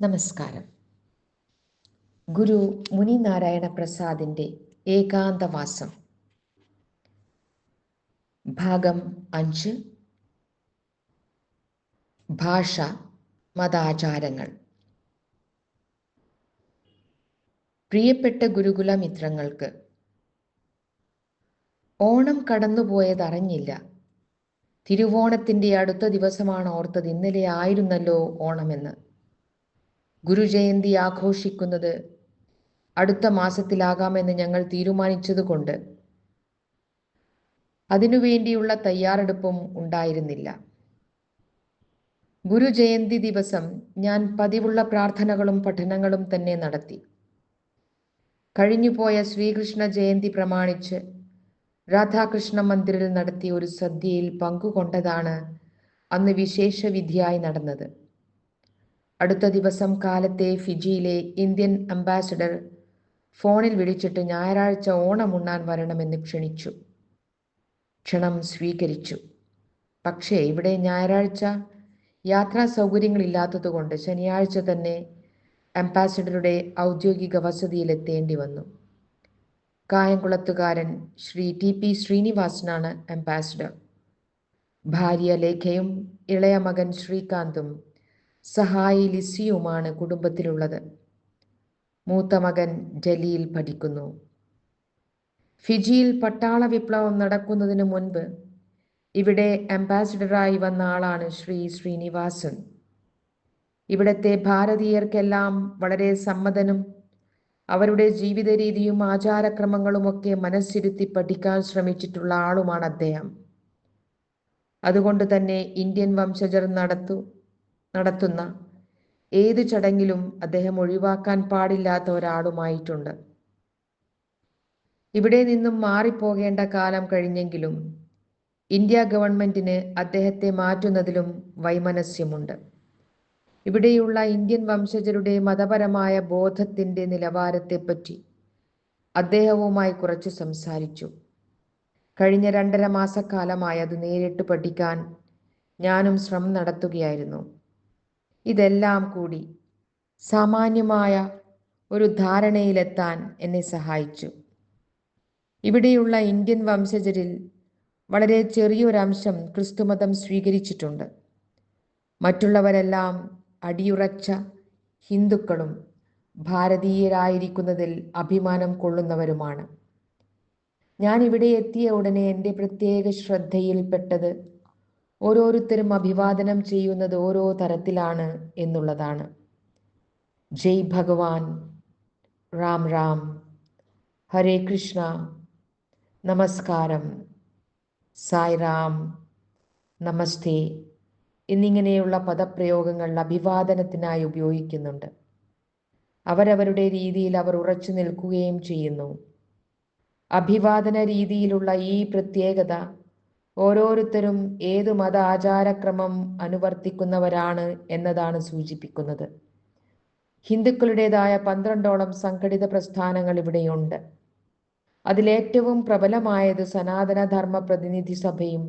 നമസ്കാരം. ഗുരു മുനി നാരായണ പ്രസാദിന്റെ ഏകാന്തവാസം. ഭാഗം അഞ്ച്. ഭാഷ മതാചാരങ്ങൾ. പ്രിയപ്പെട്ട ഗുരുകുല മിത്രങ്ങൾക്ക് ഓണം കടന്നുപോയതറിഞ്ഞില്ല. തിരുവോണത്തിന്റെ അടുത്ത ദിവസമാണ് ഓർത്തത്. ഇന്നലെ ആയിരുന്നല്ലോ ഓണമെന്ന്. ഗുരുജയന്തി ആഘോഷിക്കുന്നത് അടുത്ത മാസത്തിലാകാമെന്ന് ഞങ്ങൾ തീരുമാനിച്ചതുകൊണ്ട് അതിനുവേണ്ടിയുള്ള തയ്യാറെടുപ്പും ഉണ്ടായിരുന്നില്ല. ഗുരുജയന്തി ദിവസം ഞാൻ പതിവുള്ള പ്രാർത്ഥനകളും പഠനങ്ങളും തന്നെ നടത്തി. കഴിഞ്ഞുപോയ ശ്രീകൃഷ്ണ ജയന്തി പ്രമാണിച്ച് രാധാകൃഷ്ണ മന്ദിറിൽ നടത്തിയ ഒരു സദ്യയിൽ പങ്കുകൊണ്ടതാണ് അന്ന് വിശേഷ വിധിയായി നടന്നത്. അടുത്ത ദിവസം കാലത്തെ ഫിജിയിലെ ഇന്ത്യൻ അംബാസഡർ ഫോണിൽ വിളിച്ചിട്ട് ഞായറാഴ്ച ഓണമുണ്ണാൻ വരണമെന്ന് ക്ഷണിച്ചു. ക്ഷണം സ്വീകരിച്ചു. പക്ഷേ ഇവിടെ ഞായറാഴ്ച യാത്രാ സൗകര്യങ്ങളില്ലാത്തതുകൊണ്ട് ശനിയാഴ്ച തന്നെ അംബാസഡറുടെ ഔദ്യോഗിക വസതിയിലെത്തേണ്ടി വന്നു. കായംകുളത്തുകാരൻ ശ്രീ ടി പി ശ്രീനിവാസനാണ് അംബാസഡർ. ഭാര്യ ലേഖയും ഇളയ മകൻ ശ്രീകാന്തും സഹായി ലിസിയുമാണ് കുടുംബത്തിലുള്ളത്. മൂത്ത മകൻ ഡൽഹിയിൽ പഠിക്കുന്നു. ഫിജിയിൽ പട്ടാള വിപ്ലവം നടക്കുന്നതിന് മുൻപ് ഇവിടെ അംബാസിഡറായി വന്ന ആളാണ് ശ്രീ ശ്രീനിവാസൻ. ഇവിടത്തെ ഭാരതീയർക്കെല്ലാം വളരെ സമ്മതനും അവരുടെ ജീവിത രീതിയും ആചാരക്രമങ്ങളുമൊക്കെ മനസ്സിരുത്തി പഠിക്കാൻ ശ്രമിച്ചിട്ടുള്ള ആളുമാണ് അദ്ദേഹം. അതുകൊണ്ട് തന്നെ ഇന്ത്യൻ വംശജർ നടത്തു നടത്തുന്ന ഏത് ചടങ്ങിലും അദ്ദേഹം ഒഴിവാക്കാൻ പാടില്ലാത്ത ഒരാളുമായിട്ടുണ്ട്. ഇവിടെ നിന്നും മാറിപ്പോകേണ്ട കാലം കഴിഞ്ഞെങ്കിലും ഇന്ത്യ ഗവൺമെന്റിന് അദ്ദേഹത്തെ മാറ്റുന്നതിലും വൈമനസ്യമുണ്ട്. ഇവിടെയുള്ള ഇന്ത്യൻ വംശജരുടെ മതപരമായ ബോധത്തിന്റെ നിലവാരത്തെപ്പറ്റി അദ്ദേഹവുമായി കുറച്ച് സംസാരിച്ചു. കഴിഞ്ഞ രണ്ടര മാസക്കാലമായി അത് നേരിട്ട് പഠിക്കാൻ ഞാനും ശ്രമം നടത്തുകയായിരുന്നു. ഇതെല്ലാം കൂടി സാമാന്യമായ ഒരു ധാരണയിലെത്താൻ എന്നെ സഹായിച്ചു. ഇവിടെയുള്ള ഇന്ത്യൻ വംശജരിൽ വളരെ ചെറിയൊരംശം ക്രിസ്തുമതം സ്വീകരിച്ചിട്ടുണ്ട്. മറ്റുള്ളവരെല്ലാം അടിയുറച്ച ഹിന്ദുക്കളും ഭാരതീയരായിരിക്കുന്നതിൽ അഭിമാനം കൊള്ളുന്നവരുമാണ്. ഞാൻ ഇവിടെ എത്തിയ ഉടനെ എന്റെ പ്രത്യേക ശ്രദ്ധയിൽപ്പെട്ടത് ഓരോരുത്തരും അഭിവാദനം ചെയ്യുന്നത് ഓരോ തരത്തിലാണ് എന്നുള്ളതാണ്. ജയ് ഭഗവാൻ. റാം റാം. ഹരേ കൃഷ്ണ. നമസ്കാരം. സായ് റാം. നമസ്തേ. എന്നിങ്ങനെയുള്ള പദപ്രയോഗങ്ങൾ അഭിവാദനത്തിനായി ഉപയോഗിക്കുന്നുണ്ട്. അവരവരുടെ രീതിയിൽ അവർ ഉറച്ചു നിൽക്കുകയും ചെയ്യുന്നു. അഭിവാദന രീതിയിലുള്ള ഈ പ്രത്യേകത ഓരോരുത്തരും ഏത് മത ആചാരക്രമം അനുവർത്തിക്കുന്നവരാണ് എന്നതാണ് സൂചിപ്പിക്കുന്നത്. ഹിന്ദുക്കളുടേതായ പന്ത്രണ്ടോളം സംഘടിത പ്രസ്ഥാനങ്ങൾ ഇവിടെയുണ്ട്. അതിലേറ്റവും പ്രബലമായത് സനാതനധർമ്മ പ്രതിനിധി സഭയും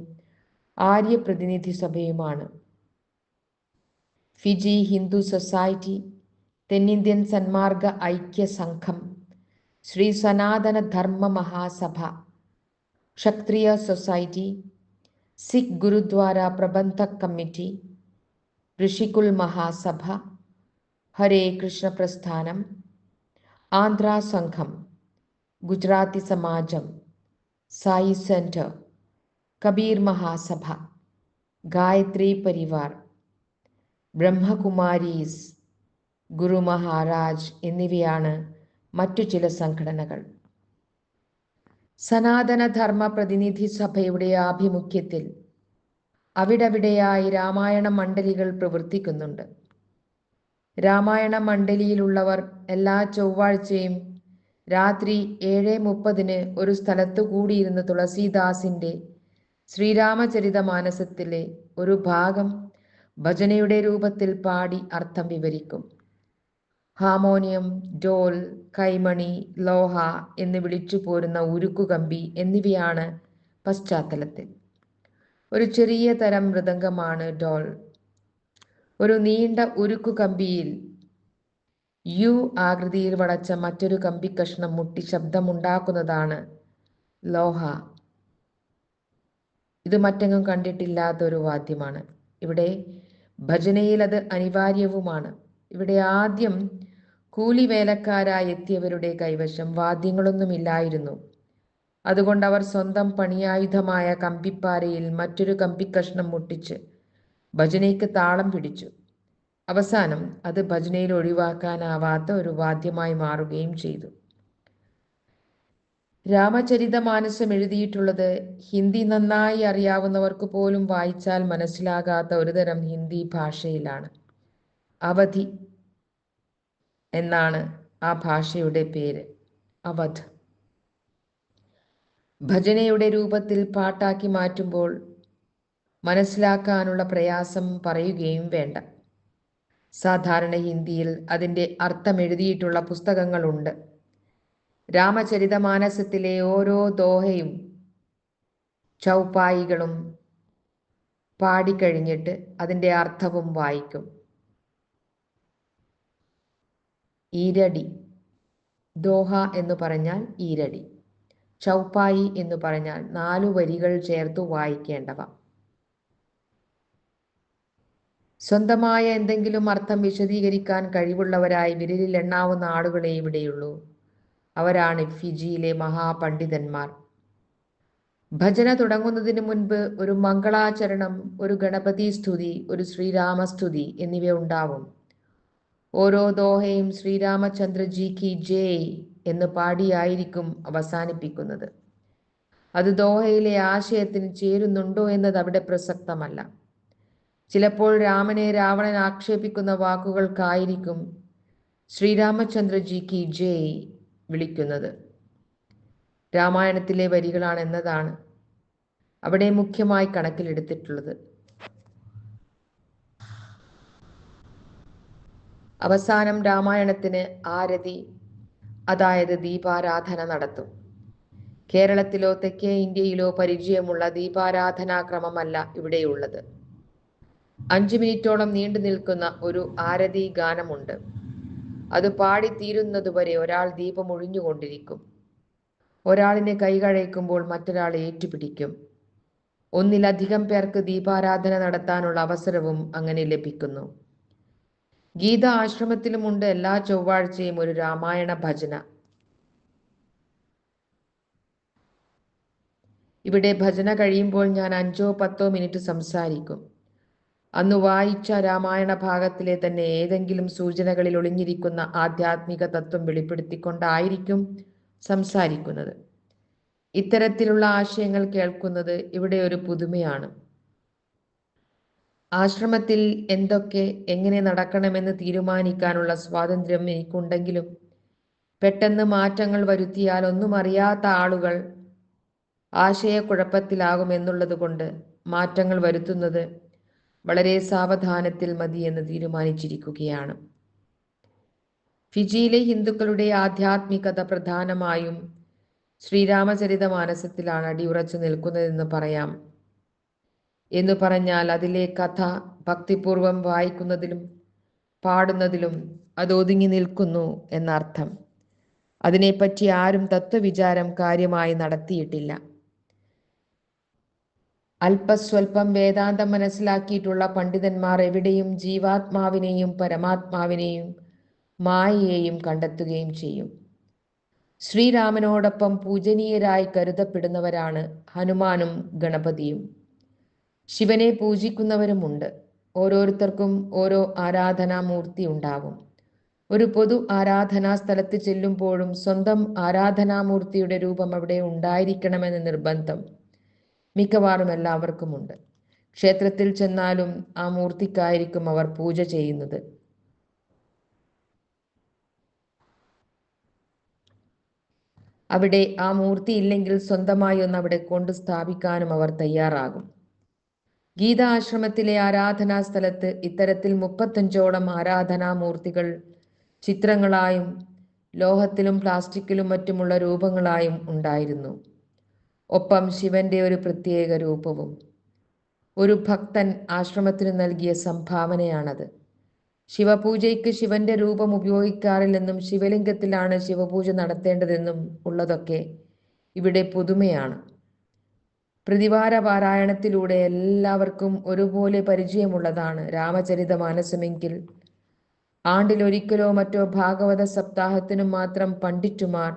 ആര്യ പ്രതിനിധി സഭയുമാണ്. ഫിജി ഹിന്ദു സൊസൈറ്റി തെന്നിന്ത്യൻ സന്മാർഗ ഐക്യ സംഘം ശ്രീ സനാതന ധർമ്മ മഹാസഭ ക്ഷത്രിയ സൊസൈറ്റി സിഖ് ഗുരുദ്വാര പ്രബന്ധക് കമ്മിറ്റി ഋഷികുൽ മഹാസഭ ഹരേ കൃഷ്ണ പ്രസ്ഥാനം ആന്ധ്രാ സംഘം ഗുജറാത്തി സമാജം സായി സെന്റർ കബീർ മഹാസഭ ഗായത്രി പരിവാർ ബ്രഹ്മകുമാരീസ് ഗുരു മഹാരാജ് എന്നിവയാണ് മറ്റു ചില സംഘടനകൾ. സനാതന ധർമ്മ പ്രതിനിധി സഭയുടെ ആഭിമുഖ്യത്തിൽ അവിടവിടെയായി രാമായണ മണ്ഡലികൾ പ്രവർത്തിക്കുന്നുണ്ട്. രാമായണ മണ്ഡലിയിലുള്ളവർ എല്ലാ ചൊവ്വാഴ്ചയും രാത്രി ഏഴ് മുപ്പതിന് ഒരു സ്ഥലത്തു കൂടിയിരുന്ന് തുളസീദാസിന്റെ ശ്രീരാമചരിതമാനസത്തിലെ ഒരു ഭാഗം ഭജനയുടെ രൂപത്തിൽ പാടി അർത്ഥം വിവരിക്കും. ഹാർമോണിയം ഡോൽ കൈമണി ലോഹ എന്ന് വിളിച്ചു പോരുന്ന ഉരുക്കുകമ്പി എന്നിവയാണ് പശ്ചാത്തലത്തിൽ. ഒരു ചെറിയ തരം മൃദംഗമാണ് ഡോൾ. ഒരു നീണ്ട ഉരുക്കു കമ്പിയിൽ യു ആകൃതിയിൽ വളച്ച മറ്റൊരു കമ്പി കമ്പിക്കഷ്ണം മുട്ടി ശബ്ദമുണ്ടാക്കുന്നതാണ് ലോഹ. ഇത് മറ്റെങ്ങും കണ്ടിട്ടില്ലാത്ത ഒരു വാദ്യമാണ്. ഇവിടെ ഭജനയിൽ അത് അനിവാര്യവുമാണ്. ഇവിടെ ആദ്യം കൂലി വേലക്കാരായി എത്തിയവരുടെ കൈവശം വാദ്യങ്ങളൊന്നുമില്ലായിരുന്നു. അതുകൊണ്ട് അവർ സ്വന്തം പണിയായുധമായ കമ്പിപ്പാരയിൽ മറ്റൊരു കമ്പിക്കഷ്ണം മുട്ടിച്ച് ഭജനയ്ക്ക് താളം പിടിച്ചു. അവസാനം അത് ഭജനയിൽ ഒഴിവാക്കാനാവാത്ത ഒരു വാദ്യമായി മാറുകയും ചെയ്തു. രാമചരിതമാനസം എഴുതിയിട്ടുള്ളത് ഹിന്ദി നന്നായി അറിയാവുന്നവർക്ക് പോലും വായിച്ചാൽ മനസ്സിലാകാത്ത ഒരുതരം ഹിന്ദി ഭാഷയിലാണ്. അവധി എന്നാണ് ആ ഭാഷയുടെ പേര്. അവധ്. ഭജനയുടെ രൂപത്തിൽ പാട്ടാക്കി മാറ്റുമ്പോൾ മനസ്സിലാക്കാനുള്ള പ്രയാസം പറയുകയും വേണ്ട. സാധാരണ ഹിന്ദിയിൽ അതിന്റെ അർത്ഥം എഴുതിയിട്ടുള്ള പുസ്തകങ്ങളുണ്ട്. രാമചരിതമാനസത്തിലെ ഓരോ ദോഹയും ചൗപ്പായികളും പാടിക്കഴിഞ്ഞിട്ട് അതിന്റെ അർത്ഥവും വായിക്കും. ഈരടി. ദോഹ എന്ന് പറഞ്ഞാൽ ഈരടി. ചൗപ്പായി എന്ന് പറഞ്ഞാൽ നാലു വരികൾ ചേർത്ത് വായിക്കേണ്ടവ. സ്വന്തമായ എന്തെങ്കിലും അർത്ഥം വിശദീകരിക്കാൻ കഴിവുള്ളവരായി വിരലിൽ എണ്ണാവുന്ന ആളുകളെ ഇവിടെയുള്ളൂ. അവരാണ് ഫിജിയിലെ മഹാപണ്ഡിതന്മാർ. ഭജന തുടങ്ങുന്നതിന് മുൻപ് ഒരു മംഗളാചരണം ഒരു ഗണപതി സ്തുതി ഒരു ശ്രീരാമസ്തുതി എന്നിവ ഉണ്ടാവും. ഓരോ ദോഹയും ശ്രീരാമചന്ദ്രജി കി ജയ് എന്ന് പാടിയായിരിക്കും അവസാനിപ്പിക്കുന്നത്. അത് ദോഹയിലെ ആശയത്തിന് ചേരുന്നുണ്ടോ എന്നത് അവിടെ പ്രസക്തമല്ല. ചിലപ്പോൾ രാമനെ രാവണൻ ആക്ഷേപിക്കുന്ന വാക്കുകൾക്കായിരിക്കും ശ്രീരാമചന്ദ്രജി കി ജയ് വിളിക്കുന്നത്. രാമായണത്തിലെ വരികളാണ് എന്നതാണ് അവിടെ മുഖ്യമായി കണക്കിലെടുത്തിട്ടുള്ളത്. അവസാനം രാമായണത്തിന് ആരതി അതായത് ദീപാരാധന നടത്തും. കേരളത്തിലോ തെക്കേ ഇന്ത്യയിലോ പരിചയമുള്ള ദീപാരാധനാക്രമമല്ല ഇവിടെയുള്ളത്. അഞ്ചു മിനിറ്റോളം നീണ്ടു നിൽക്കുന്ന ഒരു ആരതി ഗാനമുണ്ട്. അത് പാടി പാടിത്തീരുന്നതുവരെ ഒരാൾ ദീപം ഒഴിഞ്ഞുകൊണ്ടിരിക്കും. ഒരാളിനെ കൈകഴയ്ക്കുമ്പോൾ മറ്റൊരാൾ ഏറ്റുപിടിക്കും. ഒന്നിലധികം പേർക്ക് ദീപാരാധന നടത്താനുള്ള അവസരവും അങ്ങനെ ലഭിക്കുന്നു. ഗീത ആശ്രമത്തിലുമുണ്ട് എല്ലാ ചൊവ്വാഴ്ചയും ഒരു രാമായണ ഭജന. ഇവിടെ ഭജന കഴിയുമ്പോൾ ഞാൻ അഞ്ചോ പത്തോ മിനിറ്റ് സംസാരിക്കും. അന്ന് വായിച്ച രാമായണ ഭാഗത്തിലെ തന്നെ ഏതെങ്കിലും സൂചനകളിൽ ഒളിഞ്ഞിരിക്കുന്ന ആധ്യാത്മിക തത്വം വെളിപ്പെടുത്തിക്കൊണ്ടായിരിക്കും സംസാരിക്കുന്നത്. ഇത്തരത്തിലുള്ള ആശയങ്ങൾ കേൾക്കുന്നത് ഇവിടെ ഒരു പുതുമയാണ്. ആശ്രമത്തിൽ എന്തൊക്കെ എങ്ങനെ നടക്കണമെന്ന് തീരുമാനിക്കാനുള്ള സ്വാതന്ത്ര്യം എനിക്കുണ്ടെങ്കിലും പെട്ടെന്ന് മാറ്റങ്ങൾ വരുത്തിയാൽ ഒന്നും അറിയാത്ത ആളുകൾ ആശയക്കുഴപ്പത്തിലാകുമെന്നുള്ളത് കൊണ്ട് മാറ്റങ്ങൾ വരുത്തുന്നത് വളരെ സാവധാനത്തിൽ മതി എന്ന് തീരുമാനിച്ചിരിക്കുകയാണ്. ഫിജിയിലെ ഹിന്ദുക്കളുടെ ആധ്യാത്മികത പ്രധാനമായും ശ്രീരാമചരിത മാനസത്തിലാണ് അടിയുറച്ചു നിൽക്കുന്നതെന്ന് പറയാം. എന്ന് പറഞ്ഞാൽ അതിലെ കഥ ഭക്തിപൂർവം വായിക്കുന്നതിലും പാടുന്നതിലും അത് ഒതുങ്ങി നിൽക്കുന്നു എന്നർത്ഥം. അതിനെപ്പറ്റി ആരും തത്വവിചാരം കാര്യമായി നടത്തിയിട്ടില്ല. അല്പസ്വല്പം വേദാന്തം മനസ്സിലാക്കിയിട്ടുള്ള പണ്ഡിതന്മാർ എവിടെയും ജീവാത്മാവിനെയും പരമാത്മാവിനെയും മായയെയും കണ്ടെത്തുകയും ചെയ്യും. ശ്രീരാമനോടൊപ്പം പൂജനീയരായി കരുതപ്പെടുന്നവരാണ് ഹനുമാനും ഗണപതിയും. ശിവനെ പൂജിക്കുന്നവരുമുണ്ട്. ഓരോരുത്തർക്കും ഓരോ ആരാധനാമൂർത്തി ഉണ്ടാകും. ഒരു പൊതു ആരാധനാ സ്ഥലത്ത് ചെല്ലുമ്പോഴും സ്വന്തം ആരാധനാമൂർത്തിയുടെ രൂപം അവിടെ ഉണ്ടായിരിക്കണമെന്ന് നിർബന്ധം മിക്കവാറും എല്ലാവർക്കുമുണ്ട്. ക്ഷേത്രത്തിൽ ചെന്നാലും ആ മൂർത്തിക്കായിരിക്കും അവർ പൂജ ചെയ്യുന്നത്. അവിടെ ആ മൂർത്തി ഇല്ലെങ്കിൽ സ്വന്തമായി ഒന്ന് അവിടെ കൊണ്ട് സ്ഥാപിക്കാനും അവർ തയ്യാറാകും. ഗീത ആശ്രമത്തിലെ ആരാധനാ സ്ഥലത്ത് ഇത്തരത്തിൽ മുപ്പത്തഞ്ചോളം ആരാധനാമൂർത്തികൾ ചിത്രങ്ങളായും ലോഹത്തിലും പ്ലാസ്റ്റിക്കിലും മറ്റുമുള്ള രൂപങ്ങളായും ഉണ്ടായിരുന്നു. ഒപ്പം ശിവന്റെ ഒരു പ്രത്യേക രൂപവും. ഒരു ഭക്തൻ ആശ്രമത്തിന് നൽകിയ സംഭാവനയാണത്. ശിവപൂജയ്ക്ക് ശിവന്റെ രൂപം ഉപയോഗിക്കാറില്ലെന്നും ശിവലിംഗത്തിലാണ് ശിവപൂജ നടത്തേണ്ടതെന്നും ഉള്ളതൊക്കെ ഇവിടെ പുതുമയാണ്. പ്രതിവാര പാരായണത്തിലൂടെ എല്ലാവർക്കും ഒരുപോലെ പരിചയമുള്ളതാണ് രാമചരിത മാനസമെങ്കിൽ. ആണ്ടിലൊരിക്കലോ മറ്റോ ഭാഗവത സപ്താഹത്തിനും മാത്രം പണ്ഡിറ്റുമാർ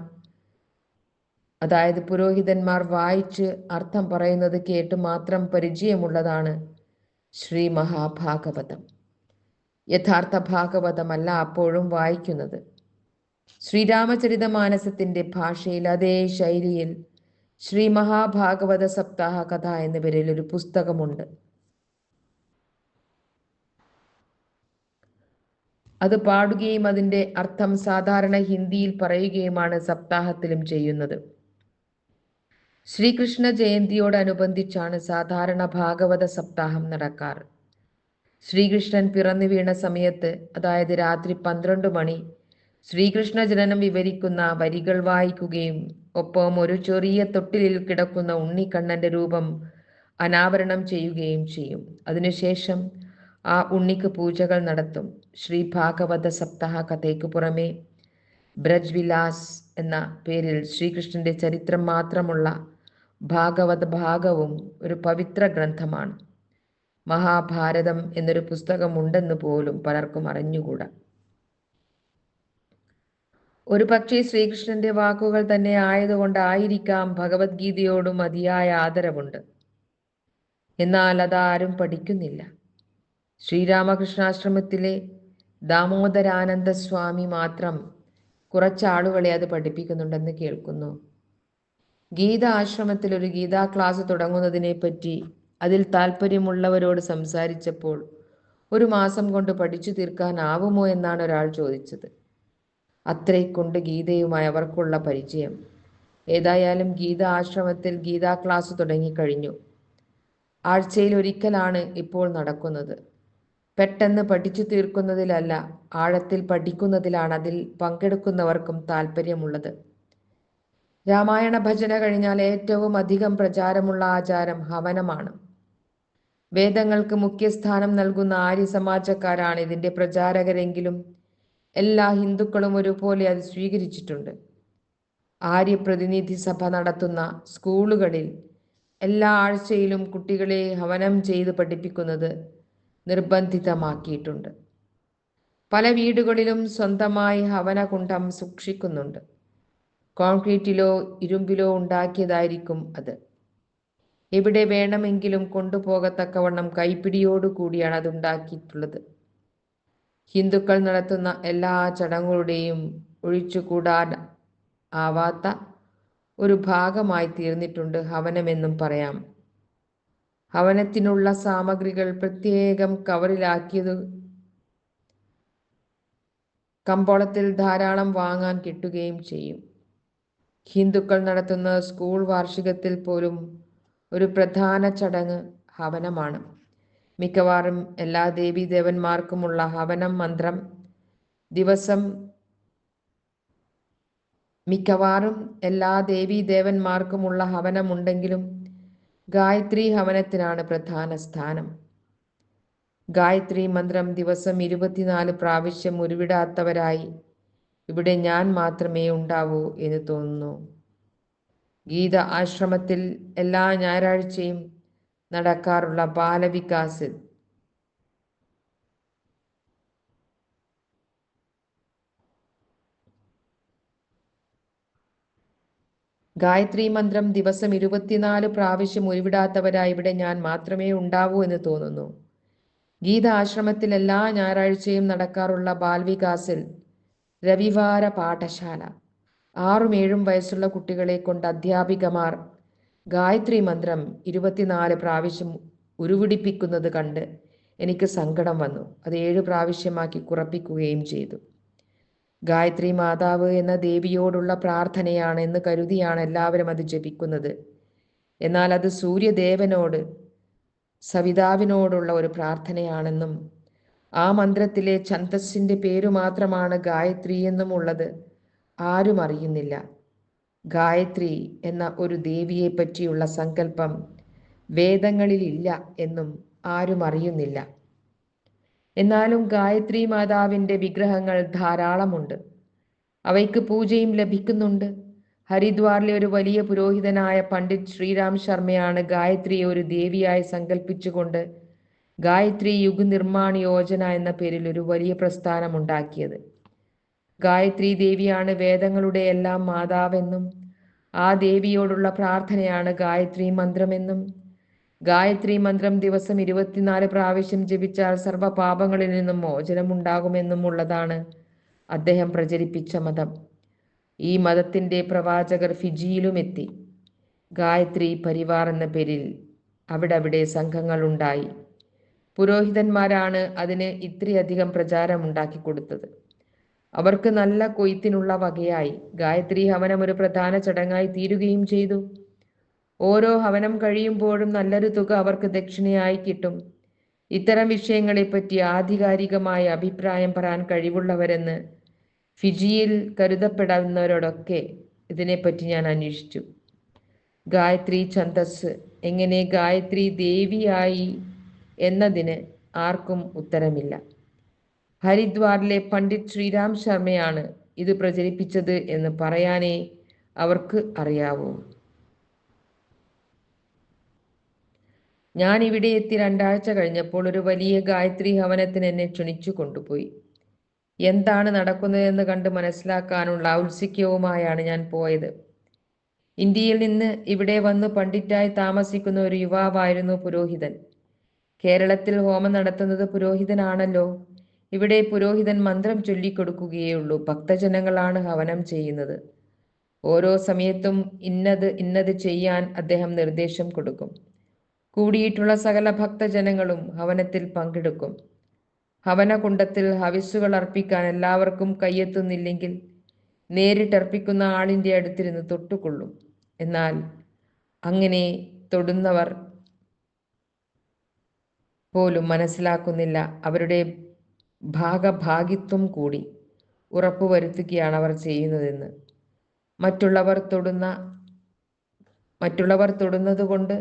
അതായത് പുരോഹിതന്മാർ വായിച്ച് അർത്ഥം പറയുന്നത് കേട്ട് മാത്രം പരിചയമുള്ളതാണ് ശ്രീ മഹാഭാഗവതം. യഥാർത്ഥ ഭാഗവതമല്ല അപ്പോഴും വായിക്കുന്നത്. ശ്രീരാമചരിത മാനസത്തിന്റെ ഭാഷയിൽ അതേ ശൈലിയിൽ ശ്രീ മഹാഭാഗവത സപ്താഹ കഥ എന്ന പേരിൽ ഒരു പുസ്തകമുണ്ട്. അത് പാടുകയും അതിന്റെ അർത്ഥം സാധാരണ ഹിന്ദിയിൽ പറയുകയുമാണ് സപ്താഹത്തിലും ചെയ്യുന്നത്. ശ്രീകൃഷ്ണ ജയന്തിയോടനുബന്ധിച്ചാണ് സാധാരണ ഭാഗവത സപ്താഹം നടക്കാറ്. ശ്രീകൃഷ്ണൻ പിറന്നു വീണ സമയത്ത് അതായത് രാത്രി പന്ത്രണ്ട് മണി ശ്രീകൃഷ്ണ ജനനം വിവരിക്കുന്ന വരികൾ വായിക്കുകയും ഒപ്പം ഒരു ചെറിയ തൊട്ടിലിൽ കിടക്കുന്ന ഉണ്ണിക്കണ്ണന്റെ രൂപം അനാവരണം ചെയ്യുകയും ചെയ്യും. അതിനുശേഷം ആ ഉണ്ണിക്ക് പൂജകൾ നടത്തും. ശ്രീ ഭാഗവത സപ്താഹ കഥയ്ക്ക് പുറമെ ബ്രജ് വിലാസ് എന്ന പേരിൽ ശ്രീകൃഷ്ണന്റെ ചരിത്രം മാത്രമുള്ള ഭാഗവത ഭാഗവും ഒരു പവിത്ര ഗ്രന്ഥമാണ്. മഹാഭാരതം എന്നൊരു പുസ്തകമുണ്ടെന്ന് പോലും പലർക്കും അറിഞ്ഞുകൂടാ. ഒരു പക്ഷേ ശ്രീകൃഷ്ണന്റെ വാക്കുകൾ തന്നെ ആയതുകൊണ്ടായിരിക്കാം ഭഗവത്ഗീതയോടും മതിയായ ആദരവുണ്ട്. എന്നാൽ അതാരും പഠിക്കുന്നില്ല. ശ്രീരാമകൃഷ്ണാശ്രമത്തിലെ ദാമോദരാനന്ദ സ്വാമി മാത്രം കുറച്ചാളുകളെ അത് പഠിപ്പിക്കുന്നുണ്ടെന്ന് കേൾക്കുന്നു. ഗീത ആശ്രമത്തിൽ ഒരു ഗീതാ ക്ലാസ് തുടങ്ങുന്നതിനെ പറ്റി അതിൽ താല്പര്യമുള്ളവരോട് സംസാരിച്ചപ്പോൾ ഒരു മാസം കൊണ്ട് പഠിച്ചു തീർക്കാനാവുമോ എന്നാണ് ഒരാൾ ചോദിച്ചത്. അത്രയ്ക്കൊണ്ട് ഗീതയുമായി അവർക്കുള്ള പരിചയം. ഏതായാലും ഗീത ആശ്രമത്തിൽ ഗീതാ ക്ലാസ് തുടങ്ങിക്കഴിഞ്ഞു. ആഴ്ചയിൽ ഒരിക്കലാണ് ഇപ്പോൾ നടക്കുന്നത്. പെട്ടെന്ന് പഠിച്ചു തീർക്കുന്നതിലല്ല ആഴത്തിൽ പഠിക്കുന്നതിലാണ് അതിൽ പങ്കെടുക്കുന്നവർക്കും താല്പര്യമുള്ളത് രാമായണ ഭജന കഴിഞ്ഞാൽ ഏറ്റവും അധികം പ്രചാരമുള്ള ആചാരം ഹവനമാണ്. വേദങ്ങൾക്ക് മുഖ്യസ്ഥാനം നൽകുന്ന ആര്യ സമാജക്കാരാണ് ഇതിന്റെ പ്രചാരകരെങ്കിലും എല്ലാ ഹിന്ദുക്കളും ഒരുപോലെ അത് സ്വീകരിച്ചിട്ടുണ്ട്. ആര്യപ്രതിനിധി സഭ നടത്തുന്ന സ്കൂളുകളിൽ എല്ലാ ആഴ്ചയിലും കുട്ടികളെ ഹവനം ചെയ്ത് പഠിപ്പിക്കുന്നത് നിർബന്ധിതമാക്കിയിട്ടുണ്ട്. പല വീടുകളിലും സ്വന്തമായി ഹവനകുണ്ഠം സൂക്ഷിക്കുന്നുണ്ട്. കോൺക്രീറ്റിലോ ഇരുമ്പിലോ ഉണ്ടാക്കിയതായിരിക്കും അത്. എവിടെ വേണമെങ്കിലും കൊണ്ടുപോകത്തക്കവണ്ണം കൈപ്പിടിയോടുകൂടിയാണ് അത് ഉണ്ടാക്കിയിട്ടുള്ളത് ഹിന്ദുക്കൾ നടത്തുന്ന എല്ലാ ചടങ്ങുകളുടെയും ഒഴിച്ചുകൂടാൻ ആവാത്ത ഒരു ഭാഗമായി തീർന്നിട്ടുണ്ട് ഹവനമെന്നും പറയാം. ഹവനത്തിനുള്ള സാമഗ്രികൾ പ്രത്യേകം കവറിലാക്കിയത് കമ്പോളത്തിൽ ധാരാളം വാങ്ങാൻ കിട്ടുകയും ചെയ്യും. ഹിന്ദുക്കൾ നടത്തുന്ന സ്കൂൾ വാർഷികത്തിൽ പോലും ഒരു പ്രധാന ചടങ്ങ് ഹവനമാണ്. മിക്കവാറും എല്ലാ ദേവീദേവന്മാർക്കുമുള്ള ഹവനം മന്ത്രം ദിവസം മിക്കവാറും എല്ലാ ദേവീദേവന്മാർക്കുമുള്ള ഹവനമുണ്ടെങ്കിലും ഗായത്രി ഹവനത്തിനാണ് പ്രധാന സ്ഥാനം. ഗായത്രി മന്ത്രം ദിവസം ഇരുപത്തിനാല് പ്രാവശ്യം ഉരുവിടാത്തവരായി ഇവിടെ ഞാൻ മാത്രമേ ഉണ്ടാവൂ എന്ന് തോന്നുന്നു. ഗീത ആശ്രമത്തിൽ എല്ലാ ഞായറാഴ്ചയും നടക്കാറുള്ള ബാലവികാസ്. ഗായത്രി മന്ത്രം ദിവസം ഇരുപത്തിനാല് പ്രാവശ്യം ഉരുവിടാത്തവരായി ഇവിടെ ഞാൻ മാത്രമേ ഉണ്ടാവൂ എന്ന് തോന്നുന്നു. ഗീത ആശ്രമത്തിൽ എല്ലാ ഞായറാഴ്ചയും നടക്കാറുള്ള ബാൽവികാസിൽ രവിവാര പാഠശാല. ആറും ഏഴും വയസ്സുള്ള കുട്ടികളെ കൊണ്ട് അധ്യാപികമാർ ഗായത്രി മന്ത്രം ഇരുപത്തിനാല് പ്രാവശ്യം ഉരുവിടിപ്പിക്കുന്നത് കണ്ട് എനിക്ക് സങ്കടം വന്നു. അത് ഏഴ് പ്രാവശ്യമാക്കി കുറപ്പിക്കുകയും ചെയ്തു. ഗായത്രി മാതാവ് എന്ന ദേവിയോടുള്ള പ്രാർത്ഥനയാണ് എന്ന് കരുതിയാണ് എല്ലാവരും അത് ജപിക്കുന്നത്. എന്നാൽ അത് സൂര്യദേവനോട് സവിതാവിനോടുള്ള ഒരു പ്രാർത്ഥനയാണെന്നും ആ മന്ത്രത്തിലെ ഛന്തസ്സിന്റെ പേരു മാത്രമാണ് ഗായത്രി എന്നും ഉള്ളത് ആരും അറിയുന്നില്ല. ഗായത്രി എന്ന ഒരു ദേവിയെ പറ്റിയുള്ള സങ്കല്പം വേദങ്ങളിലില്ല എന്നും ആരും അറിയുന്നില്ല. എന്നാലും ഗായത്രി മാതാവിന്റെ വിഗ്രഹങ്ങൾ ധാരാളമുണ്ട്. അവയ്ക്ക് പൂജയും ലഭിക്കുന്നുണ്ട്. ഹരിദ്വാറിലെ ഒരു വലിയ പുരോഹിതനായ പണ്ഡിറ്റ് ശ്രീരാം ശർമ്മയാണ് ഗായത്രിയെ ഒരു ദേവിയായി സങ്കല്പിച്ചുകൊണ്ട് ഗായത്രി യുഗ നിർമ്മാണ യോജന എന്ന പേരിൽ ഒരു വലിയ പ്രസ്ഥാനം ഉണ്ടാക്കിയത്. ഗായത്രി ദേവിയാണ് വേദങ്ങളുടെ എല്ലാം മാതാവെന്നും ആ ദേവിയോടുള്ള പ്രാർത്ഥനയാണ് ഗായത്രി മന്ത്രമെന്നും. ഗായത്രി മന്ത്രം ദിവസം ഇരുപത്തിനാല് പ്രാവശ്യം ജപിച്ചാൽ സർവ പാപങ്ങളിൽ നിന്നും മോചനമുണ്ടാകുമെന്നും ഉള്ളതാണ് അദ്ദേഹം പ്രചരിപ്പിച്ച മതം. ഈ മതത്തിന്റെ പ്രവാചകർ ഫിജിയിലും എത്തി ഗായത്രി പരിവാർ എന്ന പേരിൽ അവിടെ അവിടെ സംഘങ്ങളുണ്ടായി പുരോഹിതന്മാരാണ് അതിന് ഇത്രയധികം പ്രചാരം ഉണ്ടാക്കി കൊടുത്തത്. അവർക്ക് നല്ല കൊയ്ത്തിനുള്ള വകയായി. ഗായത്രി ഹവനം ഒരു പ്രധാന ചടങ്ങായി തീരുകയും ചെയ്തു. ഓരോ ഹവനം കഴിയുമ്പോഴും നല്ലൊരു തുക അവർക്ക് ദക്ഷിണയായി കിട്ടും. ഇത്തരം വിഷയങ്ങളെപ്പറ്റി ആധികാരികമായ അഭിപ്രായം പറയാൻ കഴിവുള്ളവരെന്ന് ഫിജിയിൽ കരുതപ്പെടുന്നവരോടൊക്കെ ഇതിനെപ്പറ്റി ഞാൻ അന്വേഷിച്ചു. ഗായത്രി ഛന്തസ് എങ്ങനെ ഗായത്രി ദേവിയായി എന്നതിന് ആർക്കും ഉത്തരമില്ല. ഹരിദ്വാറിലെ പണ്ഡിറ്റ് ശ്രീരാം ശർമ്മയാണ് ഇത് പ്രചരിപ്പിച്ചത് എന്ന് പറയാനേ അവർക്ക് അറിയാവൂ. ഞാൻ ഇവിടെ എത്തി രണ്ടാഴ്ച കഴിഞ്ഞപ്പോൾ ഒരു വലിയ ഗായത്രി ഹവനത്തിന് എന്നെ ക്ഷണിച്ചു കൊണ്ടുപോയി. എന്താണ് നടക്കുന്നതെന്ന് കണ്ട് മനസ്സിലാക്കാനുള്ള ഔത്സുക്യവുമായാണ് ഞാൻ പോയത്. ഇന്ത്യയിൽ നിന്ന് ഇവിടെ വന്ന് പണ്ഡിറ്റായി താമസിക്കുന്ന ഒരു യുവാവായിരുന്നു പുരോഹിതൻ. കേരളത്തിൽ ഹോമം നടത്തുന്നത് പുരോഹിതനാണല്ലോ. ഇവിടെ പുരോഹിതൻ മന്ത്രം ചൊല്ലിക്കൊടുക്കുകയുള്ളൂ ഭക്തജനങ്ങളാണ് ഹവനം ചെയ്യുന്നത്. ഓരോ സമയത്തും ഇന്നത് ഇന്നത് ചെയ്യാൻ അദ്ദേഹം നിർദ്ദേശം കൊടുക്കും. കൂടിയിട്ടുള്ള സകല ഭക്തജനങ്ങളും ഹവനത്തിൽ പങ്കെടുക്കും. ഹവനകുണ്ടത്തിൽ ഹവിസ്സുകൾ അർപ്പിക്കാൻ എല്ലാവർക്കും കയ്യെത്തുന്നില്ലെങ്കിൽ നേരിട്ടർപ്പിക്കുന്ന ആളിന്റെ അടുത്തിരുന്ന് തൊട്ടുകൊള്ളും. എന്നാൽ അങ്ങനെ തൊടുന്നവർ പോലും മനസ്സിലാക്കുന്നില്ല. അവരുടെ ഭാഗഭാഗിത്വം കൂടി ഉറപ്പുവരുത്തുകയാണ് അവർ ചെയ്യുന്നതെന്ന്. മറ്റുള്ളവർ തൊടുന്ന മറ്റുള്ളവർ തൊടുന്നത് കൊണ്ട്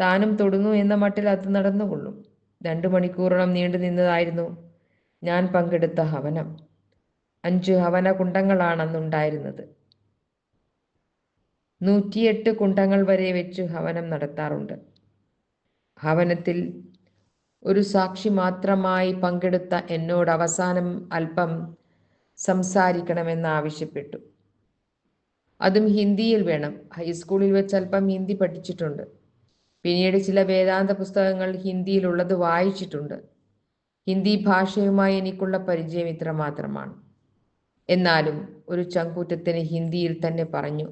താനും തൊടുന്നു എന്ന മട്ടിൽ അത് നടന്നുകൊള്ളും. രണ്ടു മണിക്കൂറോളം നീണ്ടു നിന്നതായിരുന്നു ഞാൻ പങ്കെടുത്ത ഹവനം. അഞ്ച് ഹവന കുണ്ടങ്ങളാണ് അന്നുണ്ടായിരുന്നത് നൂറ്റിയെട്ട് കുണ്ടങ്ങൾ വരെ വെച്ച് ഹവനം നടത്താറുണ്ട്. ഹവനത്തിൽ ഒരു സാക്ഷി മാത്രമായി പങ്കെടുത്ത എന്നോട് അവസാനം അല്പം സംസാരിക്കണമെന്ന് ആവശ്യപ്പെട്ടു അതും ഹിന്ദിയിൽ വേണം. ഹൈസ്കൂളിൽ വെച്ച് അല്പം ഹിന്ദി പഠിച്ചിട്ടുണ്ട്. പിന്നീട് ചില വേദാന്ത പുസ്തകങ്ങൾ ഹിന്ദിയിലുള്ളത് വായിച്ചിട്ടുണ്ട്. ഹിന്ദി ഭാഷയുമായി എനിക്കുള്ള പരിചയം ഇത്ര മാത്രമാണ് എന്നാലും ഒരു ചങ്കൂറ്റത്തിന് ഹിന്ദിയിൽ തന്നെ പറഞ്ഞു.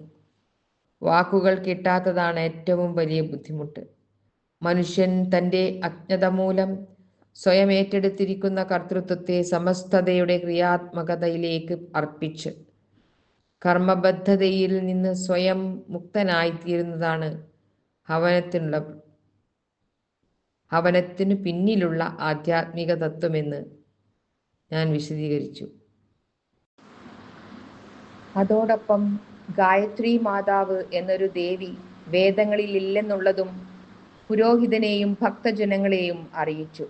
വാക്കുകൾ കിട്ടാത്തതാണ് ഏറ്റവും വലിയ ബുദ്ധിമുട്ട്. മനുഷ്യൻ തന്റെ അജ്ഞത മൂലം സ്വയം ഏറ്റെടുത്തിരിക്കുന്ന കർത്തൃത്വത്തെ സമസ്തതയുടെ ക്രിയാത്മകതയിലേക്ക് അർപ്പിച്ച് കർമ്മബദ്ധതയിൽ നിന്ന് സ്വയം മുക്തനായിത്തീരുന്നതാണ് ഹവനത്തിനുള്ള ഹവനത്തിന് പിന്നിലുള്ള ആധ്യാത്മിക തത്വമെന്ന് ഞാൻ വിശദീകരിച്ചു. അതോടൊപ്പം ഗായത്രി മാതാവ് എന്നൊരു ദേവി വേദങ്ങളിൽ ഇല്ലെന്നുള്ളതും പുരോഹിതനെയും ഭക്തജനങ്ങളെയും അറിയിച്ചു.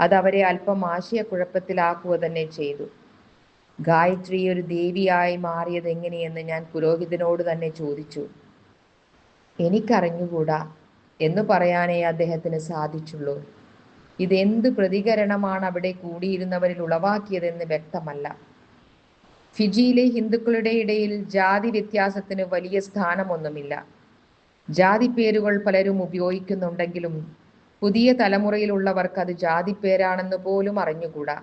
അതവരെ അല്പം ആശയക്കുഴപ്പത്തിലാക്കുക തന്നെ ചെയ്തു. ഗായത്രി ഒരു ദേവിയായി മാറിയത് എങ്ങനെയെന്ന് ഞാൻ പുരോഹിതനോട് തന്നെ ചോദിച്ചു. എനിക്കറിഞ്ഞുകൂടാ എന്ന് പറയാനേ അദ്ദേഹത്തിന് സാധിച്ചുള്ളൂ. ഇതെന്ത് പ്രതികരണമാണ് അവിടെ കൂടിയിരുന്നവരിൽ ഉളവാക്കിയതെന്ന് വ്യക്തമല്ല. ഫിജിയിലെ ഹിന്ദുക്കളുടെ ഇടയിൽ ജാതി വ്യത്യാസത്തിന് വലിയ സ്ഥാനമൊന്നുമില്ല. ജാതി പേരുകൾ പലരും ഉപയോഗിക്കുന്നുണ്ടെങ്കിലും പുതിയ തലമുറയിലുള്ളവർക്ക് അത് ജാതി പേരാണെന്ന് പോലും അറിഞ്ഞുകൂടാ.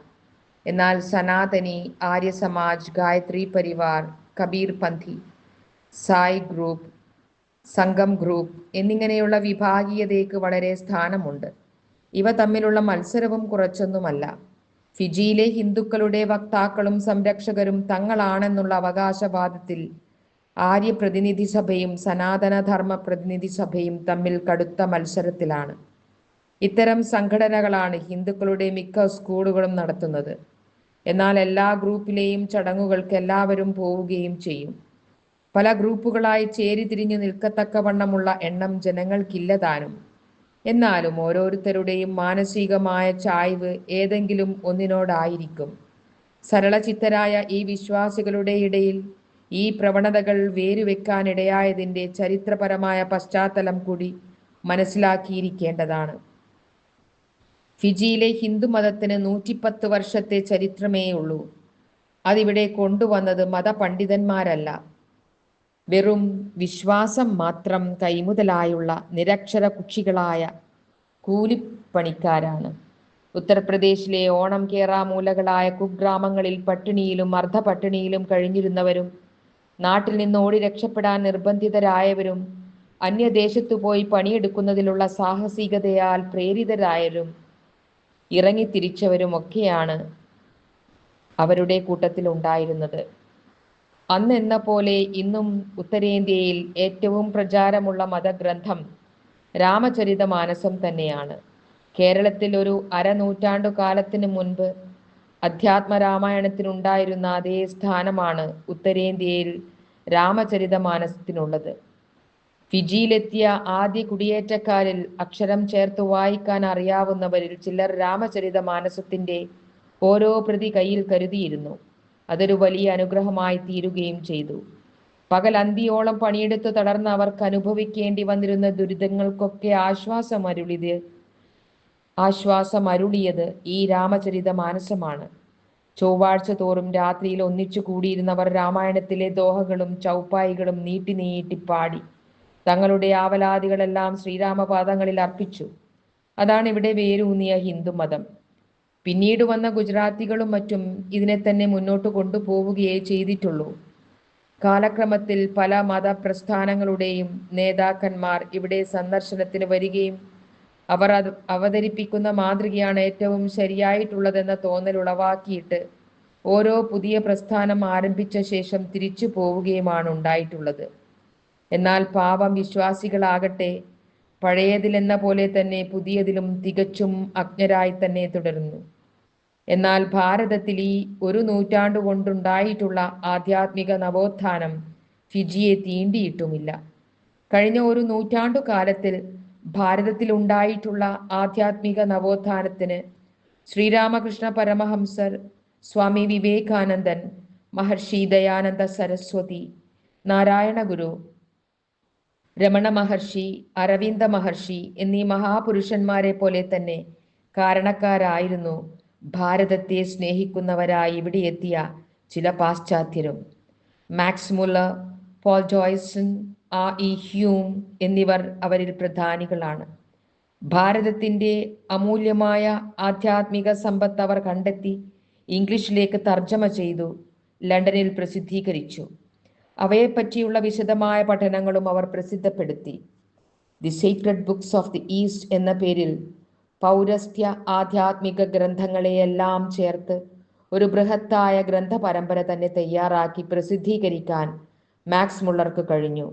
എന്നാൽ സനാതനി ആര്യ സമാജ് ഗായത്രി പരിവാർ കബീർ പന്ഥി സായ് ഗ്രൂപ്പ് സംഘം ഗ്രൂപ്പ് എന്നിങ്ങനെയുള്ള വിഭാഗീയതയ്ക്ക് വളരെ സ്ഥാനമുണ്ട്. ഇവ തമ്മിലുള്ള മത്സരവും കുറച്ചൊന്നുമല്ല. ഫിജിയിലെ ഹിന്ദുക്കളുടെ വക്താക്കളും സംരക്ഷകരും തങ്ങളാണെന്നുള്ള അവകാശവാദത്തിൽ ആര്യ പ്രതിനിധി സഭയും സനാതനധർമ്മ പ്രതിനിധി സഭയും തമ്മിൽ കടുത്ത മത്സരത്തിലാണ്. ഇത്തരം സംഘടനകളാണ് ഹിന്ദുക്കളുടെ മിക്ക സ്കൂളുകളും നടത്തുന്നത്. എന്നാൽ എല്ലാ ഗ്രൂപ്പിലെയും ചടങ്ങുകൾക്ക് എല്ലാവരും പോവുകയും ചെയ്യും. പല ഗ്രൂപ്പുകളായി ചേരിതിരിഞ്ഞു നിൽക്കത്തക്കവണ്ണമുള്ള എണ്ണം ജനങ്ങൾക്കില്ല താനും. എന്നാലും ഓരോരുത്തരുടെയും മാനസികമായ ചായ്വ് ഏതെങ്കിലും ഒന്നിനോടായിരിക്കും. സരളചിത്തരായ ഈ വിശ്വാസികളുടെ ഇടയിൽ ഈ പ്രവണതകൾ വേരുവെക്കാനിടയായതിന്റെ ചരിത്രപരമായ പശ്ചാത്തലം കൂടി മനസ്സിലാക്കിയിരിക്കേണ്ടതാണ്. ഫിജിയിലെ ഹിന്ദുമതത്തിന് നൂറ്റിപ്പത്ത് വർഷത്തെ ചരിത്രമേ ഉള്ളൂ. അതിവിടെ കൊണ്ടുവന്നത് മതപണ്ഡിതന്മാരല്ല. വെറും വിശ്വാസം മാത്രം കൈമുതലായുള്ള നിരക്ഷര കുക്ഷികളായ കൂലിപ്പണിക്കാരാണ്. ഉത്തർപ്രദേശിലെ ഓണം കേറാമൂലകളായ കുഗ്രാമങ്ങളിൽ പട്ടിണിയിലും അർദ്ധ പട്ടിണിയിലും കഴിഞ്ഞിരുന്നവരും നാട്ടിൽ നിന്ന് ഓടി രക്ഷപ്പെടാൻ നിർബന്ധിതരായവരും അന്യദേശത്തു പോയി പണിയെടുക്കുന്നതിലുള്ള സാഹസികതയാൽ പ്രേരിതരായവരും ഇറങ്ങിത്തിരിച്ചവരുമൊക്കെയാണ് അവരുടെ കൂട്ടത്തിൽ ഉണ്ടായിരുന്നത്. അന്നെന്ന പോലെ ഇന്നും ഉത്തരേന്ത്യയിൽ ഏറ്റവും പ്രചാരമുള്ള മതഗ്രന്ഥം രാമചരിതമാനസം തന്നെയാണ്. കേരളത്തിൽ ഒരു അരനൂറ്റാണ്ടു കാലത്തിന് മുൻപ് അധ്യാത്മരാമായണത്തിനുണ്ടായിരുന്ന അതേ സ്ഥാനമാണ് ഉത്തരേന്ത്യയിൽ രാമചരിതമാനസത്തിനുള്ളത് ഫിജിയിലെത്തിയ ആദ്യ കുടിയേറ്റക്കാരിൽ അക്ഷരം ചേർത്ത് വായിക്കാൻ അറിയാവുന്നവരിൽ ചിലർ രാമചരിതമാനസത്തിന്റെ ഓരോ പ്രതി കയ്യിൽ കരുതിയിരുന്നു. അതൊരു വലിയ അനുഗ്രഹമായി തീരുകയും ചെയ്തു. പകൽ അന്തിയോളം പണിയെടുത്ത് തളർന്ന് അവർക്ക് അനുഭവിക്കേണ്ടി വന്നിരുന്ന ദുരിതങ്ങൾക്കൊക്കെ ആശ്വാസമരുളിത് ആശ്വാസമരുളിയത് ഈ രാമചരിത മാനസമാണ്. ചൊവ്വാഴ്ച തോറും രാത്രിയിൽ ഒന്നിച്ചു കൂടിയിരുന്നവർ രാമായണത്തിലെ ദോഹകളും ചൗപ്പായികളും നീട്ടി നീട്ടി പാടി. തങ്ങളുടെ ആവലാദികളെല്ലാം ശ്രീരാമപാദങ്ങളിൽ അർപ്പിച്ചു. അതാണ് ഇവിടെ വേരൂന്നിയ ഹിന്ദുമതം പിന്നീട് വന്ന ഗുജറാത്തികളും മറ്റും ഇതിനെ തന്നെ മുന്നോട്ട് കൊണ്ടുപോവുകയേ ചെയ്തിട്ടുള്ളൂ. കാലക്രമത്തിൽ പല മതപ്രസ്ഥാനങ്ങളുടെയും നേതാക്കന്മാർ ഇവിടെ സന്ദർശനത്തിന് വരികയും അവർ അത് അവതരിപ്പിക്കുന്ന മാതൃകയാണ് ഏറ്റവും ശരിയായിട്ടുള്ളതെന്ന തോന്നൽ ഉളവാക്കിയിട്ട് ഓരോ പുതിയ പ്രസ്ഥാനം ആരംഭിച്ച ശേഷം തിരിച്ചു പോവുകയുമാണ് ഉണ്ടായിട്ടുള്ളത്. എന്നാൽ പാവം വിശ്വാസികളാകട്ടെ പഴയതിലെന്ന പോലെ തന്നെ പുതിയതിലും തികച്ചും അജ്ഞരായി തന്നെ തുടരുന്നു. എന്നാൽ ഭാരതത്തിൽ ഈ ഒരു നൂറ്റാണ്ടു കൊണ്ടുണ്ടായിട്ടുള്ള ആധ്യാത്മിക നവോത്ഥാനം ഫിജിയെ തീണ്ടിയിട്ടുമില്ല. കഴിഞ്ഞ ഒരു നൂറ്റാണ്ടു കാലത്തിൽ ഭാരതത്തിൽ ഉണ്ടായിട്ടുള്ള ആധ്യാത്മിക നവോത്ഥാനത്തിന് ശ്രീരാമകൃഷ്ണ പരമഹംസർ സ്വാമി വിവേകാനന്ദൻ മഹർഷി ദയാനന്ദ സരസ്വതി നാരായണ ഗുരു രമണ മഹർഷി അരവിന്ദ മഹർഷി എന്നീ മഹാപുരുഷന്മാരെ പോലെ തന്നെ കാരണക്കാരായിരുന്നു ഭാരതത്തെ സ്നേഹിക്കുന്നവരായി ഇവിടെ എത്തിയ ചില പാശ്ചാത്യരും. മാക്സ് മുല്ല പോൾ ജോയ്സൺ ആ ഇ ഹ്യൂം എന്നിവർ അവരിൽ പ്രധാനികളാണ്. ഭാരതത്തിന്റെ അമൂല്യമായ ആധ്യാത്മിക സമ്പത്ത് അവർ കണ്ടെത്തി ഇംഗ്ലീഷിലേക്ക് തർജമ ചെയ്തു ലണ്ടനിൽ പ്രസിദ്ധീകരിച്ചു. അവയെപ്പറ്റിയുള്ള വിശദമായ പഠനങ്ങളും അവർ പ്രസിദ്ധപ്പെടുത്തി. The secret books of the east എന്ന പേരിൽ പൗരസ്ത്യ ആധ്യാത്മിക ഗ്രന്ഥങ്ങളെയെല്ലാം ചേർത്ത് ഒരു ബൃഹത്തായ ഗ്രന്ഥപരമ്പര തന്നെ തയ്യാറാക്കി പ്രസിദ്ധീകരിക്കാൻ മാക്സ് മുള്ളർക്ക് കഴിഞ്ഞു.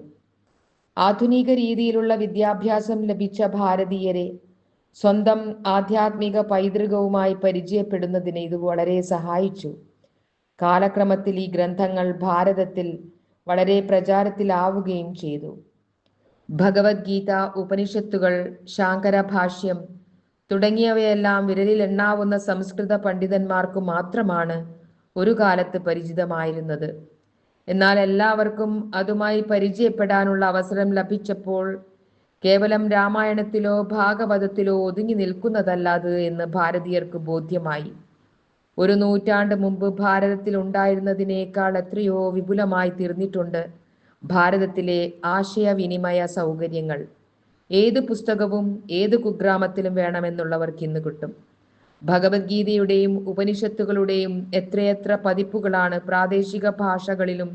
ആധുനിക രീതിയിലുള്ള വിദ്യാഭ്യാസം ലഭിച്ച ഭാരതീയരെ സ്വന്തം ആധ്യാത്മിക പൈതൃകവുമായി പരിചയപ്പെടുന്നതിന് ഇത് വളരെ സഹായിച്ചു. കാലക്രമത്തിൽ ഈ ഗ്രന്ഥങ്ങൾ ഭാരതത്തിൽ വളരെ പ്രചാരത്തിലാവുകയും ചെയ്തു. ഭഗവത്ഗീത ഉപനിഷത്തുകൾ ശാങ്കര ഭാഷ്യം തുടങ്ങിയവയെല്ലാം വിരലിൽ എണ്ണാവുന്ന സംസ്കൃത പണ്ഡിതന്മാർക്ക് മാത്രമാണ് ഒരു കാലത്ത് പരിചിതമായിരുന്നത്. എന്നാൽ എല്ലാവർക്കും അതുമായി പരിചയപ്പെടാനുള്ള അവസരം ലഭിച്ചപ്പോൾ കേവലം രാമായണത്തിലോ ഭാഗവതത്തിലോ ഒതുങ്ങി നിൽക്കുന്നതല്ല അത് എന്ന് ഭാരതീയർക്ക് ബോധ്യമായി. ഒരു നൂറ്റാണ്ട് മുമ്പ് ഭാരതത്തിൽ ഉണ്ടായിരുന്നതിനേക്കാൾ എത്രയോ വിപുലമായി തീർന്നിട്ടുണ്ട് ഭാരതത്തിലെ ആശയവിനിമയ സൗകര്യങ്ങൾ. ഏത് പുസ്തകവും ഏത് കുഗ്രാമത്തിലും വേണമെന്നുള്ളവർക്ക് ഇന്ന് കിട്ടും. ഭഗവത്ഗീതയുടെയും ഉപനിഷത്തുകളുടെയും എത്രയെത്ര പതിപ്പുകളാണ് പ്രാദേശിക ഭാഷകളിലും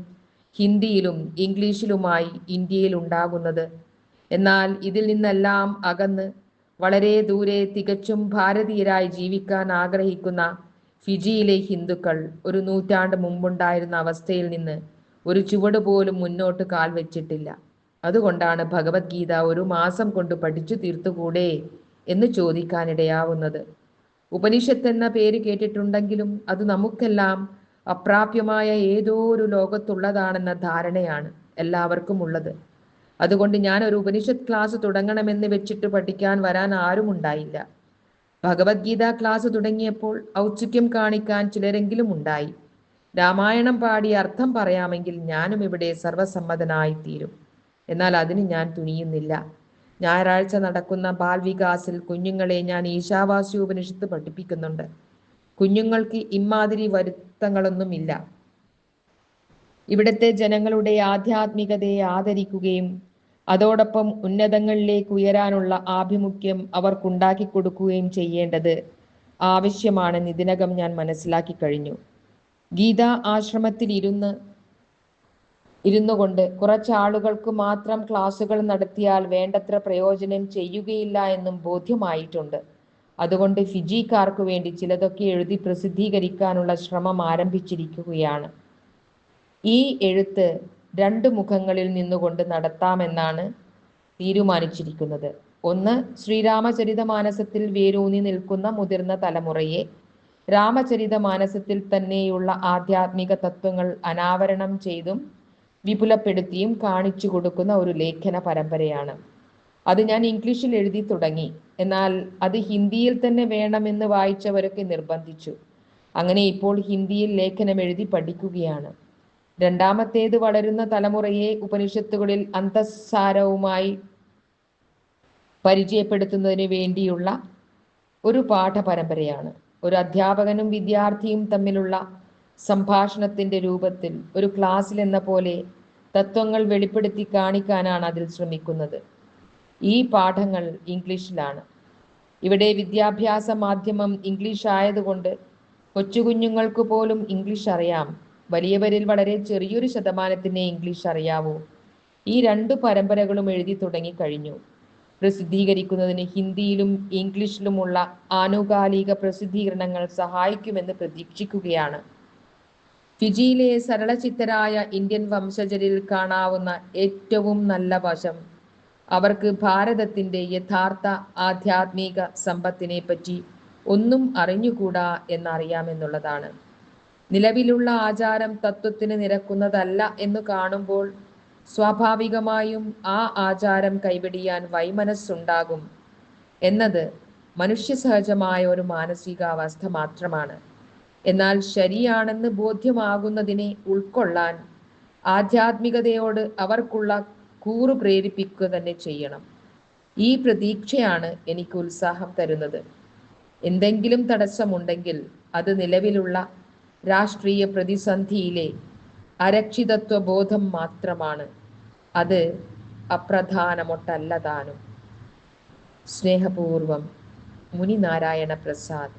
ഹിന്ദിയിലും ഇംഗ്ലീഷിലുമായി ഇന്ത്യയിൽ ഉണ്ടാകുന്നത് എന്നാൽ ഇതിൽ നിന്നെല്ലാം അകന്ന് വളരെ ദൂരെ തികച്ചും ഭാരതീയരായി ജീവിക്കാൻ ആഗ്രഹിക്കുന്ന ഫിജിയിലെ ഹിന്ദുക്കൾ ഒരു നൂറ്റാണ്ട് മുമ്പുണ്ടായിരുന്ന അവസ്ഥയിൽ നിന്ന് ഒരു ചുവട് പോലും മുന്നോട്ട് കാൽ വെച്ചിട്ടില്ല. അതുകൊണ്ടാണ് ഭഗവത്ഗീത ഒരു മാസം കൊണ്ട് പഠിച്ചു തീർത്തുകൂടെ എന്ന് ചോദിക്കാനിടയാവുന്നത്. ഉപനിഷത്ത് എന്ന പേര് കേട്ടിട്ടുണ്ടെങ്കിലും അത് നമുക്കെല്ലാം അപ്രാപ്യമായ ഏതോ ഒരു ലോകത്തുള്ളതാണെന്ന ധാരണയാണ് എല്ലാവർക്കും ഉള്ളത്. അതുകൊണ്ട് ഞാൻ ഒരു ഉപനിഷത്ത് ക്ലാസ് തുടങ്ങണമെന്ന് വെച്ചിട്ട് പഠിക്കാൻ വരാൻ ആരും ഉണ്ടായില്ല. ഭഗവത്ഗീത ക്ലാസ് തുടങ്ങിയപ്പോൾ ഔത്സുക്യം കാണിക്കാൻ ചിലരെങ്കിലും ഉണ്ടായി. രാമായണം പാടി അർത്ഥം പറയാമെങ്കിൽ ഞാനും ഇവിടെ സർവസമ്മതനായി തീരും എന്നാൽ അതിന് ഞാൻ തുനിയുന്നില്ല. ഞായറാഴ്ച നടക്കുന്ന ബാൽ വികാസിൽ കുഞ്ഞുങ്ങളെ ഞാൻ ഈശാവാസി ഉപനിഷത്ത് പഠിപ്പിക്കുന്നുണ്ട്. കുഞ്ഞുങ്ങൾക്ക് ഇമാതിരി വരുത്തങ്ങളൊന്നുമില്ല. ഇവിടുത്തെ ജനങ്ങളുടെ ആധ്യാത്മികതയെ ആദരിക്കുകയും അതോടൊപ്പം ഉന്നതങ്ങളിലേക്ക് ഉയരാനുള്ള ആഭിമുഖ്യം അവർക്കുണ്ടാക്കി കൊടുക്കുകയും ചെയ്യേണ്ടത് ആവശ്യമാണെന്ന് ഇതിനകം ഞാൻ മനസ്സിലാക്കി കഴിഞ്ഞു. ഗീതാ ആശ്രമത്തിൽ ഇരുന്ന് ഇരുന്നു കൊണ്ട് കുറച്ചാളുകൾക്ക് മാത്രം ക്ലാസുകൾ നടത്തിയാൽ വേണ്ടത്ര പ്രയോജനം ചെയ്യുകയില്ല എന്നും ബോധ്യമായിട്ടുണ്ട്. അതുകൊണ്ട് ഫിജിക്കാർക്ക് വേണ്ടി ചിലതൊക്കെ എഴുതി പ്രസിദ്ധീകരിക്കാനുള്ള ശ്രമം ആരംഭിച്ചിരിക്കുകയാണ്. ഈ എഴുത്ത് രണ്ട് മുഖങ്ങളിൽ നിന്നുകൊണ്ട് നടത്താമെന്നാണ് തീരുമാനിച്ചിരിക്കുന്നത്. ഒന്ന് ശ്രീരാമചരിതമാനസത്തിൽ വേരൂന്നി നിൽക്കുന്ന മുതിർന്ന തലമുറയെ. രാമചരിതമാനസത്തിൽ തന്നെയുള്ള ആധ്യാത്മിക തത്വങ്ങൾ അനാവരണം ചെയ്തും വിപുലപ്പെടുത്തിയും കാണിച്ചു കൊടുക്കുന്ന ഒരു ലേഖന പരമ്പരയാണ്. അത് ഞാൻ ഇംഗ്ലീഷിൽ എഴുതി തുടങ്ങി. എന്നാൽ അത് ഹിന്ദിയിൽ തന്നെ വേണമെന്ന് വായിച്ചവരൊക്കെ നിർബന്ധിച്ചു. അങ്ങനെ ഇപ്പോൾ ഹിന്ദിയിൽ ലേഖനം എഴുതി പഠിക്കുകയാണ്. രണ്ടാമത്തേത് വളരുന്ന തലമുറയെ ഉപനിഷത്തുകളിൽ അന്തസ്സാരവുമായി പരിചയപ്പെടുത്തുന്നതിന് വേണ്ടിയുള്ള ഒരു പാഠപരമ്പരയാണ്. ഒരു അധ്യാപകനും വിദ്യാർത്ഥിയും തമ്മിലുള്ള സംഭാഷണത്തിന്റെ രൂപത്തിൽ ഒരു ക്ലാസ്സിൽ എന്ന പോലെ തത്വങ്ങൾ വെളിപ്പെടുത്തി കാണിക്കാനാണ് അതിൽ ശ്രമിക്കുന്നത്. ഈ പാഠങ്ങൾ ഇംഗ്ലീഷിലാണ്. ഇവിടെ വിദ്യാഭ്യാസ മാധ്യമം ഇംഗ്ലീഷ് ആയതുകൊണ്ട് കൊച്ചുകുഞ്ഞുങ്ങൾക്ക് പോലും ഇംഗ്ലീഷ് അറിയാം. വലിയവരിൽ വളരെ ചെറിയൊരു ശതമാനത്തിനെ ഇംഗ്ലീഷ് അറിയാവൂ. ഈ രണ്ടു പരമ്പരകളും എഴുതി തുടങ്ങി കഴിഞ്ഞു പ്രസിദ്ധീകരിക്കുന്നതിന് ഹിന്ദിയിലും ഇംഗ്ലീഷിലുമുള്ള ആനുകാലിക പ്രസിദ്ധീകരണങ്ങൾ സഹായിക്കുമെന്ന് പ്രതീക്ഷിക്കുകയാണ്. ഫിജിയിലെ സരളചിത്തരായ ഇന്ത്യൻ വംശജരിൽ കാണാവുന്ന ഏറ്റവും നല്ല വശം. അവർക്ക് ഭാരതത്തിന്റെ യഥാർത്ഥ ആധ്യാത്മിക സമ്പത്തിനെ പറ്റി ഒന്നും അറിഞ്ഞുകൂടാ എന്നറിയാമെന്നുള്ളതാണ്. നിലവിലുള്ള ആചാരം തത്വത്തിന് നിരക്കുന്നതല്ല എന്ന് കാണുമ്പോൾ സ്വാഭാവികമായും ആ ആചാരം കൈവെടിയാൻ വൈമനസ്സുണ്ടാകും. എന്നത് മനുഷ്യസഹജമായ ഒരു മാനസികാവസ്ഥ മാത്രമാണ്. എന്നാൽ ശരിയാണെന്ന് ബോധ്യമാകുന്നതിനെ ഉൾക്കൊള്ളാൻ ആധ്യാത്മികതയോട് അവർക്കുള്ള കൂറു പ്രേരിപ്പിക്കുക തന്നെ ചെയ്യണം. ഈ പ്രതീക്ഷയാണ് എനിക്ക് ഉത്സാഹം തരുന്നത്. എന്തെങ്കിലും തടസ്സമുണ്ടെങ്കിൽ അത് നിലവിലുള്ള രാഷ്ട്രീയ പ്രതിസന്ധിയിലെ അരക്ഷിതത്വ ബോധം മാത്രമാണ്. അത് അപ്രധാനമൊട്ടല്ല താനും. സ്നേഹപൂർവം മുനിനാരായണ പ്രസാദ്